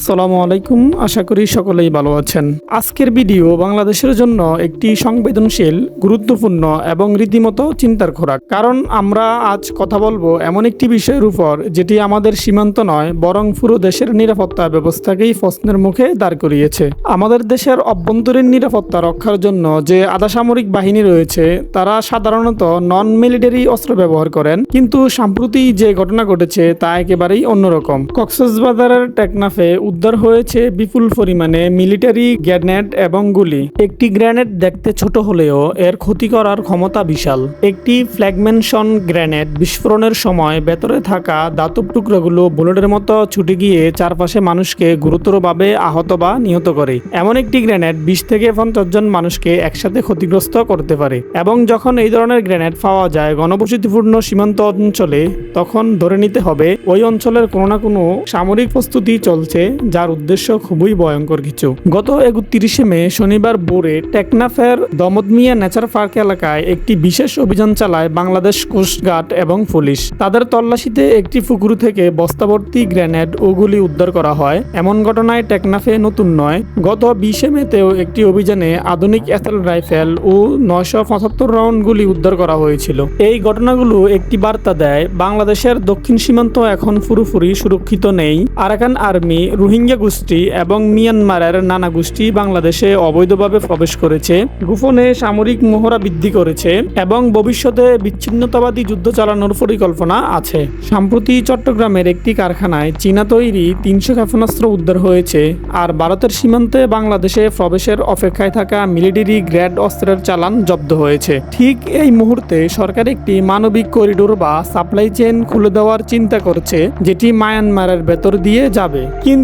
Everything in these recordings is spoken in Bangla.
আসসালামু আলাইকুম, আশা করি সকলেই ভালো আছেন। আজকের ভিডিও বাংলাদেশের জন্য একটি সংবেদনশীল, গুরুত্বপূর্ণ এবং রীতিমতো চিন্তার খোরাক। কারণ আমরা আজ কথা বলব এমন একটি বিষয়ের উপর, যেটি আমাদের সীমান্ত নয়, বরং পুরো দেশের নিরাপত্তা ব্যবস্থাকেই প্রশ্নের মুখে দাঁড় করিয়েছে। আমাদের দেশের অভ্যন্তরীণ নিরাপত্তা রক্ষার জন্য যে আধাসামরিক বাহিনী রয়েছে, তারা সাধারণত নন মিলিটারি অস্ত্র ব্যবহার করেন। কিন্তু সম্প্রতি যে ঘটনা ঘটেছে, তা একেবারেই অন্যরকম। কক্সবাজারের টেকনাফে উদ্ধার হয়েছে বিপুল পরিমাণে মিলিটারি গ্রেনেড এবং গুলি। একটি গ্রেনেড দেখতে ছোট হলেও এর ক্ষতি করার ক্ষমতা বিশাল। একটি ফ্ল্যাগমেনশন গ্রেনেড বিস্ফোরণের সময় ভেতরে থাকা দাতব টুকরোগুলো বুলেটের মতো ছুটে গিয়ে চারপাশে মানুষকে গুরুতরভাবে আহত বা নিহত করে। এমন একটি গ্রেনেড বিশ থেকে পঞ্চাশ জন মানুষকে একসাথে ক্ষতিগ্রস্ত করতে পারে এবং যখন এই ধরনের গ্রেনেড পাওয়া যায় গণবসতিপূর্ণ সীমান্ত অঞ্চলে, তখন ধরে নিতে হবে ওই অঞ্চলের কোনো না কোনো সামরিক প্রস্তুতি চলছে যার উদ্দেশ্য খুবই ভয়ঙ্কর কিছু। গত একত্রিশে মে, শনিবার ভোরে টেকনাফের দমদমিয়া নেচার পার্ক এলাকায় একটি বিশেষ অভিযান চালায় বাংলাদেশ কোস্টগার্ড এবং পুলিশ। তাদের তল্লাশিতে একটি পুকুর থেকে বস্তাভর্তি গ্রেনেড ও গুলি উদ্ধার করা হয়। এমন ঘটনায় টেকনাফে নতুন নয়। গত বিশে মেতেও একটি অভিযানে আধুনিক অ্যাসেল রাইফেল ও নয়শো পঁচাত্তর রাউন্ড গুলি উদ্ধার করা হয়েছিল। এই ঘটনাগুলো একটি বার্তা দেয়, বাংলাদেশের দক্ষিণ সীমান্ত এখন পুরোপুরি সুরক্ষিত নেই। আরাকান আর্মি রোহিঙ্গা গোষ্ঠী এবং মিয়ানমারের নানা গোষ্ঠী বাংলাদেশে অবৈধভাবে প্রবেশ করেছে, গোপনে সামরিক মহড়া বৃদ্ধি করেছে এবং ভবিষ্যতে বিচ্ছিন্নতাবাদী যুদ্ধ চালানোর পরিকল্পনা আছে। সম্প্রতি চট্টগ্রামের একটি কারখানায় চীনা তৈরি তিনশো ক্ষেপণাস্ত্র উদ্ধার হয়েছে আর ভারতের সীমান্তে বাংলাদেশে প্রবেশের অপেক্ষায় থাকা মিলিটারি গ্রেড অস্ত্রের চালান জব্দ হয়েছে। ঠিক এই মুহূর্তে সরকার একটি মানবিক করিডোর বা সাপ্লাই চেন খুলে দেওয়ার চিন্তা করছে, যেটি মায়ানমারের ভেতর দিয়ে যাবে।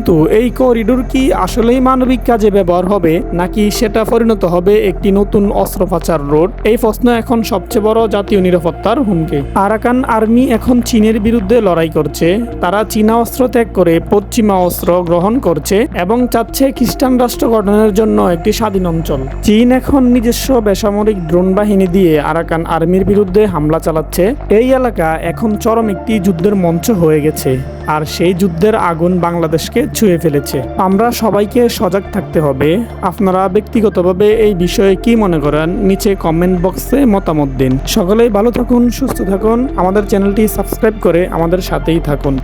কিন্তু এই করিডোর কি আসলেই মানবিক কাজে ব্যবহার হবে, নাকি সেটা পরিণত হবে একটি নতুন অস্ত্র পাচার রোড? এই প্রশ্ন এখন সবচেয়ে বড় জাতীয় নিরাপত্তার হুমকি। আরাকান আর্মি এখন চীনের বিরুদ্ধে লড়াই করছে। তারা চীনা অস্ত্র ত্যাগ করে পশ্চিমা অস্ত্র গ্রহণ করছে এবং চাচ্ছে খ্রিস্টান রাষ্ট্র গঠনের জন্য একটি স্বাধীন অঞ্চল। চীন এখন নিজস্ব বেসামরিক ড্রোন বাহিনী দিয়ে আরাকান আর্মির বিরুদ্ধে হামলা চালাচ্ছে। এই এলাকা এখন চরম একটি যুদ্ধের মঞ্চ হয়ে গেছে। আর সেই যুদ্ধের আগুন বাংলাদেশকে ছুঁয়ে ফেলেছে। আমরা সবাইকে সজাগ থাকতে হবে। আপনারা ব্যক্তিগতভাবে এই বিষয়ে কি মনে করেন? নিচে কমেন্ট বক্সে মতামত দিন। সকলেই ভালো থাকুন, সুস্থ থাকুন। আমাদের চ্যানেলটি সাবস্ক্রাইব করে আমাদের সাথেই থাকুন।